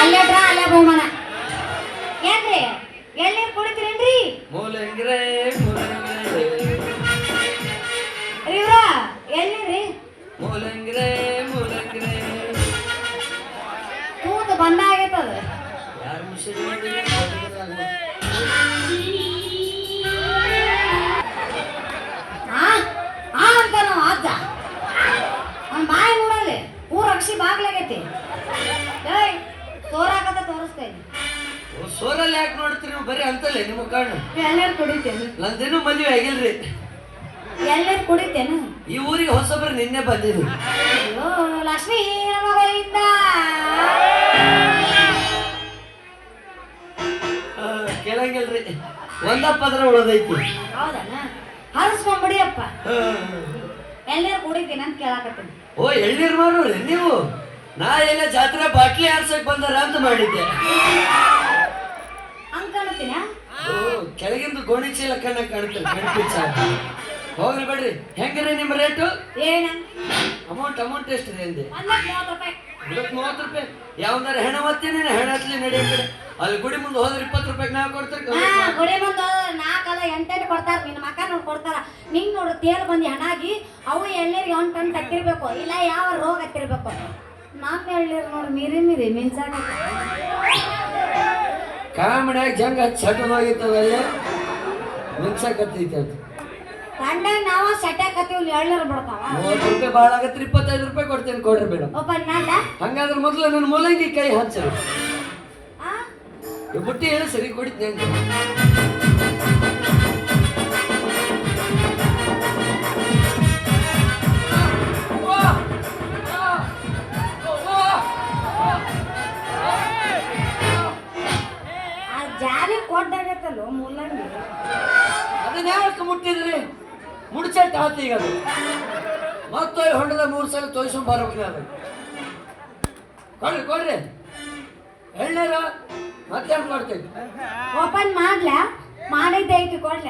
ಅಲ್ಲೇ ಡ್ರಾ ಅಲ್ಲೇ ಬಹುಮಾನ ಏನ್ರಿ? ಎಳ್ನೀರ್ ಕುಡಿತೀರೇನ್ರಿ? ಮೂಲಂಗಿರೆ ಮೂಲಂಗಿರೆ. ರೀ ಎಳ್ನೀರ್ರಿ. ಮೂಲಂಗಿರೆ ಮೂಲಂಗಿರೆ. ಅಂತಲ್ಲೇ ನಿಮ್ಮ ಕಣ್ಣು ಎಳ್ನೀರ್ ಕುಡಿತೇನೆ ನಂದೇನು ಮದುವೆ ಆಗಿಲ್ರಿ. ಎಲ್ಲರೂ ಕುಡಿತೇನೆ ಈ ಊರಿಗೆ ಹೊಸಬ್ರು ನಿನ್ನೆ ಬಂದಿದ್ರು. ಅಯ್ಯೋ ಲಕ್ಷ್ಮೀ ನಮಗಳಿಂದ ಆ, ಕೇಳಂಗಿಲ್ರಿ. ಒಂದ ಪದ್ರ ಉಳದೈತಿ. ಹೌದನ? ಎಲ್ಲರೂ ಆ. ಎಳ್ನೀರ್ ಕುಡಿತೀನಿ ಅಂತ ಕೇಳಾಕತ್ತೀನಿ. ಓ ಎಳ್ನೀರ್ ಮಾರೋರಿ ನೀವು? ನಾ ಎಲ್ಲ ಜಾತ್ರೆ ಬಾಟ್ಲಿ ಆರ್ಸಕ್ ಬಂದಾರ ಅಂತ ಮಾಡಿದ್ದೆ ಹಂಗ್ ಕಾಣತ್ತೀನ ಓ ಕೆಳಗಿಂದ ಗೋಣಿ ಚೀಲ ಕಣ್ಣ ಕಾಣುತ್ತೆ ಕಣ್ಪಿಚ್ಚ ಹೋಗ್ರಿ ಬಿಡ್ರಿ. ಹೆಂಗ್ರಿ ನಿಮ್ಮ ರೇಟು? ಏನ? ಅಮೌಂಟ್ ಅಮೌಂಟ್ ಎಷ್ಟು ಅಂದೆ? ಒಂದಕ್ಕೆ ಮೂವತ್ತು ರೂಪಾಯಿ. ಯಾವ್ದಾರ ಹೆಣ ನೀನು ಹೆಣ ಹತ್ಲಿ ನಡಿ ಕಡೆ. ಅಲ್ಲಿ ಗುಡಿ ಮುಂದೆ ಹೋದ್ರೆ ಇಪ್ಪತ್ತು ರೂಪಾಯಿ ನಾವು ಕೊಡ್ತಾರೆ ಹಾ ಗುಡಿ ಮುಂದೆ ನಾಲ್ಕಲ್ಲ ಎಂಟೆಂಟು ಕೊಡ್ತಾರ. ನಿನ್ನ ಮಕ್ಕ ನೋಡಿ ಕೊಡ್ತಾರ. ನಿಂಗೆ ನೋಡು ತೇರು ಬಂದು ಹಣಾಗಿ ಅವು ಎಳ್ನೀರಿಗೆ ಒಂದು ಟನ್ ತಕ್ಕಿರ್ಬೇಕು ಇಲ್ಲ ಯಾವ ರೋಗ ಹತ್ತಿರ್ಬೇಕು. ನಾಲ್ಕು ಎಳ್ನೀರು ನೋಡಿ ಮೀರಿ ಮೀರಿ ಮಿಂಚಾಕ ಕಾಮಣ್ಯಾಗ ಜಂಗ ಚಟದೋಗಿತ್ತದಲ್ಲೇ ಮಿಂಚಕತ್ತೈತೆ ಅಂತ ಕಂಡಾಗ ನಾವ ಸಟ್ಯಾಕತ್ತೀವಿ ಎಳ್ನೀರು ಬಿಡ್ತಾವ. ಮೂವತ್ತು ರೂಪಾಯಿ ಭಾಳ ಆಗತ್ತೆ ಇಪ್ಪತ್ತೈದು ರೂಪಾಯಿ ಕೊಡ್ತೇನೆ ಕೊಡ್ರಿ ಬೇಡ ಓಪನ್ ಮಾಡ್ಲ ಹಂಗಾದ್ರೆ ಮೊದಲು ನನ್ನ ಮೂಲಂಗಿ ಕೈ ಹಚ್ಚ ಬುಟ್ಟಿ ಹೇಳಿ ಸರಿ ಕೊಡಿದ್ದೆ ಆ ಕೊಡ್ದಾಗತ್ತಲ್ಲೋ ಮೂಲಂಗಿ? ಅದನ್ನ ಯಾಕೆ ಮುಟ್ಟಿದ್ರಿ? ಮುಡ್ಚಟ್ ಆತ ಈಗ ಅದು. ಮತ್ತೆ ಹೊಂಡದ ಮೂರು ಸಲ ತೋರಿಸ್ಕೊಂಡ್ ಬರ್ಬೇಕು ಅದು ಕೊಡ್ರಿ ಕೊಡ್ರಿ. ಎಳ್ನೀರ ಮತ್ತೆ ಕೊಡ್ತೇನೆ. ಓಪನ್ ಮಾಡ್ಲ? ಮಾಡಿದ್ದೈತಿ ಕೊಡ್ಲ.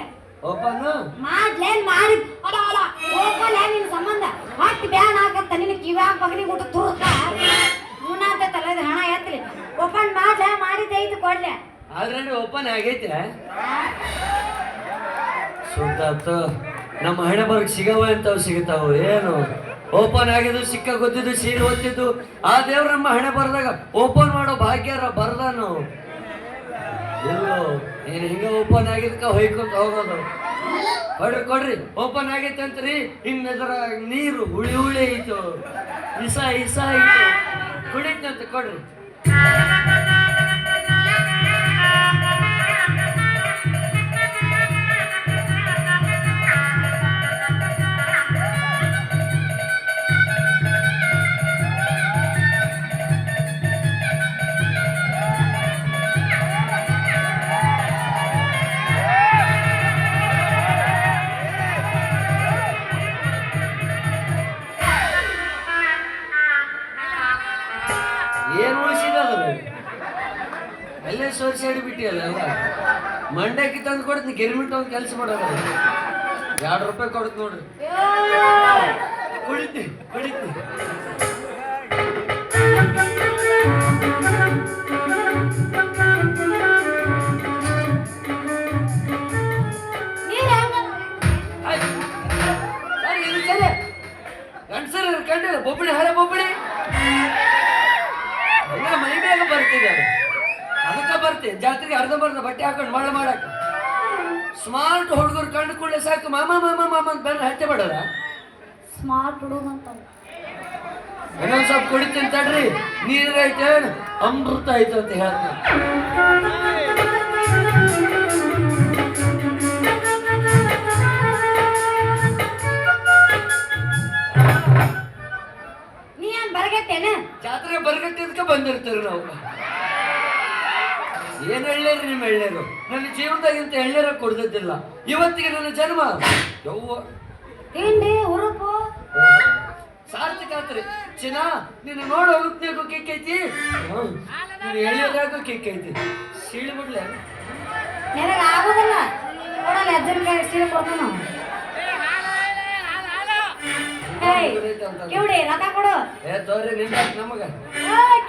ಓಪನ್ ಮಾಡ್ಲೇನ್ ಮಾಡಿ? ಅಲ್ಲ ಅಲ್ಲ ಓಪನ್ ನಿನ್ ಸಂಬಂಧ? ಹೊಟ್ಟು ಬ್ಯಾನ್ ಹಾಕತ್ತ ನಿನ್ನ ಕಿವ್ಯಾಗ ಪಗನಿ ಊಟ ತುರ್ಕ. ಮುನ್ನಾತೈತಲ್ಲ ಇದು ಹಣ ಎತ್ತಲಿ ಓಪನ್ ಮಾಡ್ಲ ಮಾಡಿದ್ದೈತಿ ಕೊಡ್ಲ. ಆಲ್ರೆಡಿ ಓಪನ್ ಆಗೈತೆ. ಸುಂದ ನಮ್ಮ ಹಣೆ ಬರ್ಗ್ ಸಿಗವ ಅಂತವ್ ಸಿಗ್ತಾವು, ಏನು? ಓಪನ್ ಆಗಿದ್ದು ಸಿಕ್ಕ ಗೊತ್ತಿದ್ದು ಸೀಲ್ ಓದ್ತಿದ್ದು ಆ ದೇವ್ರ ನಮ್ಮ ಹಣೆ ಬರ್ದಾಗ ಓಪನ್ ಮಾಡೋ ಭಾಗ್ಯಾರ ಬರ್ದಾನು. ಎಲ್ಲೋ, ನೀನು ಹಿಂಗ ಓಪನ್ ಆಗಿದ್ಕ ಹೊಯ್ಕೊಂತ ಹೋಗೋದು. ಕೊಡ್ರಿ ಕೊಡ್ರಿ ಓಪನ್ ಆಗೈತೆ ಅಂತ್ರಿ ಹಿಂಗ್ ಅದರ ನೀರು ಹುಳಿ ಹುಳಿ ಐತು. ಇಸ ಇಸ ಐತು. ಕುಡಿತಂತ, ಕೊಡ್ರಿ. ಏನ್ ಉಳಿಸಿದ ಅಲ್ಲೇ ಸೋರ್ಸಾಡಿ ಬಿಟ್ಟಿಯಲ್ಲ ಮಂಡಕ್ಕಿ ತಂದು ಕೊಡ್ತೀನಿ, ಗಿರ್ಮಿಟ್ ಒಂದು ಕೆಲಸ ಮಾಡೋದು ಎರಡು ರೂಪಾಯಿ ಕೊಡ್ತು ನೋಡ್ರಿ. ಕುಡಿತಿ ಕುಡಿತಿ ನೀರ್ ಹೆಂಗ ಹಳೆ ಕಂಡಿಲ್ಲ ಬರ್ತಿದೆ ಅದಕ್ಕೆ ಬರ್ತೀನಿ ಜಾತ್ರೆಗೆ ಅರ್ಧ ಬರ್ದ ಬಟ್ಟೆ ಹಾಕೊಂಡು ಮಳೆ ಮಾಡಕ್ಕೆ. ಸ್ಮಾರ್ಟ್ ಹುಡುಗರು ಕಂಡು ಕೂಡಲೇ ಸಾಕು ಮಾಮ ಮಾಮ ಮಾಮ ಅಂತ ಹತ್ತೆ ಬಿಡೋದ ಸ್ಮಾರ್ಟ್ ಹುಡುಗ ಅಂತ ಇನ್ನೊಂದ್ ಸ್ವಲ್ಪ ಕುಡಿತೀನಿ ತಡ್ರಿ ನೀರಾಯ್ತು ಅಮೃತ ಐತೆ ಅಂತ ಹೇಳ್ತೀನಿ. ನೀ ಬರಗತ್ತೇನ ಜಾತ್ರೆ ಬರ್ಗಟ್ಟಿದ್ಕೆ ಬಂದಿರ್ತೀರಿ ನಾವು. ಏನ್ ಎಳ್ಳೇರಿ ನಿಮ್ಮ ಎಳ್ಳೇರು? ನನ್ನ ಜೀವನದಾಗಿಂತ ಎಳ್ಳೇರ ಕೊಡ್ದಿಲ್ಲ ಇವತ್ತಿಗೆ ನನ್ನ ಜನ್ಮ. ಯವ್ವ. ತಿಂಡಿ ಉರುಪು ಸಾರ್ಥಕ ಆತ್ರಿ. ಚಿನ್ನ ನಿನ್ನ ನೋಡೋ ಉತ್ನಾಗೂ ಕಿಕ್ ಐತಿ ನೀನು ಎಳ್ಳೇರಾಗೂ ಕಿಕ್ ಐತಿ ಸೀಳಿ ಬಿಡ್ಲೆ. ನಿನಗ ಆಗೋದಿಲ್ಲ. ನೋಡಲ್ಲ ಸೀರೆ ಕೊಡ್ತಾನ. ಕಿವುಡಿ ಕೊಡು. ಏ ತೋರಿ ನಮಗ. ಏಯ್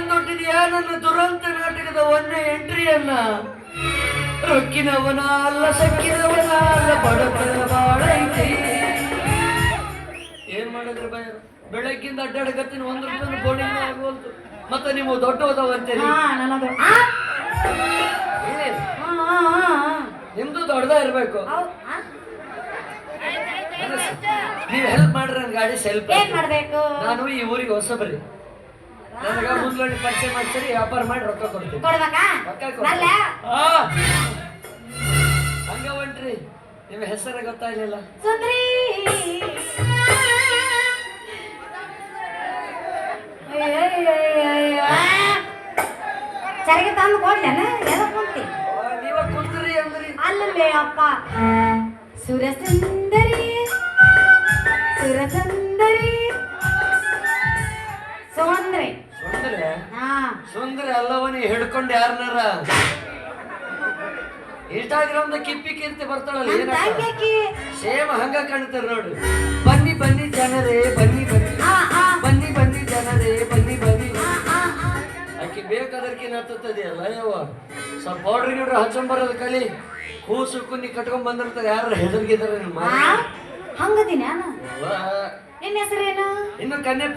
ಕಿವುಡಿ ನನ್ನ ದುರಂತ ನಾಟಕದ ಒಂದೇ ಎಂಟ್ರಿಯನ್ನ ರೊಕ್ಕಿನವನ ಅಲ್ಲ ಸಕ್ಕಿನವನ ಅಲ್ಲ ಬಡತನ ಬಾಳೈತಿ. ಏನ್ ಮಾಡಿದ್ರೆ ಭಯ ಬೆಳಗ್ಗಿಂದ ಅಡ್ಡಾಡಕತ್ತೀನಿ ಒಂದ್ ರೂಪಾಯಿ ಬೋಡಿ ಆಗೋಲ್ತು ಮತ್ತೆ ನೀವು ದೊಡ್ಡ ಹೋದವಂತೀರಿ ಹಾ ನನ್ನದು. ಆ? ಏನ್? ಹಾ, ಹಾ, ಹಾ, ಹಾ. ನಿಮ್ದು ದೊಡ್ಡದ ಇರ್ಬೇಕು. ನೀವ್ ಹೆಲ್ಪ್ ಮಾಡ್ರಿ ನನ್ ಗಾಡಿ ಸೆಲ್ಫ್ ನಾನು ಈ ಊರಿಗೆ ಹೊಸಬರಿ. ನನಗ ಮುಂದ್ಗಡೆ ಪರಿಚಯ ಮಾಡ್ತೀರಿ ವ್ಯಾಪಾರ ಮಾಡಿ ರೊಕ್ಕ ಕೊಡ್ತೀನಿ. ಕೊಡ್ಬೇಕಾ? ರೊಕ್ಕ ಬರ್ಲ. ಕೊಡ್ತೀನಿ ಆ! ಹಂಗ ಹೊಂಟ್ರಿ. ನಿಮ್ಮ ಹೆಸರು ಗೊತ್ತಾಗ್ಲಿಲ್ಲ ಸುಂದ್ರಿ. ಚರಿಗೆ ತಂದು ಕೊಡ್ಲೇನ ಎಲ್ಲ ಕುಂತಿ ಆ, ನೀವ ಕುಂದ್ರಿ ಅಂದ್ರಿ ಅಲ್ಲಲ್ಲೇ ಅಪ್ಪ ಸುರಸುಂದರಿ ಸುರಸುಂದರಿ ಸುಂದ್ರಿ ಸುಂದ್ರೆ ಅಲ್ಲವನಿ ಹಿಡ್ಕೊಂಡು ಯಾರನಾರ? ಇನ್ಸ್ಟಾಗ್ರಾಮ್ ಕಿಪ್ಪಿ ಕೀರ್ತಿ ಬರ್ತಾಳಲ್ಲ ಸೇಮ್ ಹಂಗ ಕಾಣ್ತಾರ ನೋಡ್ರಿ ಬನ್ನಿ ಬನ್ನಿ ಜನರೇ ಬನ್ನಿ ಬನ್ನಿ. ಬನ್ನಿ ಬನ್ನಿ ಜನರೇ ಬನ್ನಿ ಬನ್ನಿ. ಆಕೆ ಬೇಕಾದರ್ಕಿನ ಹತ್ತದಿಯಲ್ಲ ಯಾವ ಸ್ವಲ್ಪ ಪೌಡ್ರ್ ಗಿಡ್ರ್ ಹಚ್ಚಂಬರೋದು ಕಲಿ. ಕೂಸು ಕುನ್ನಿ ಕಟ್ಕೊಂಡ್ ಬಂದಿರ್ತಾರೆ ಯಾರು ಹೆದರ್ಗಿದಾರೆ ನಿಮ್ಮ? ಹಂಗದಿನ ಅವ್ವ, ನಿನ್ನ ಹೆಸರೇನು? ಇನ್ನು ಕನ್ಯೆ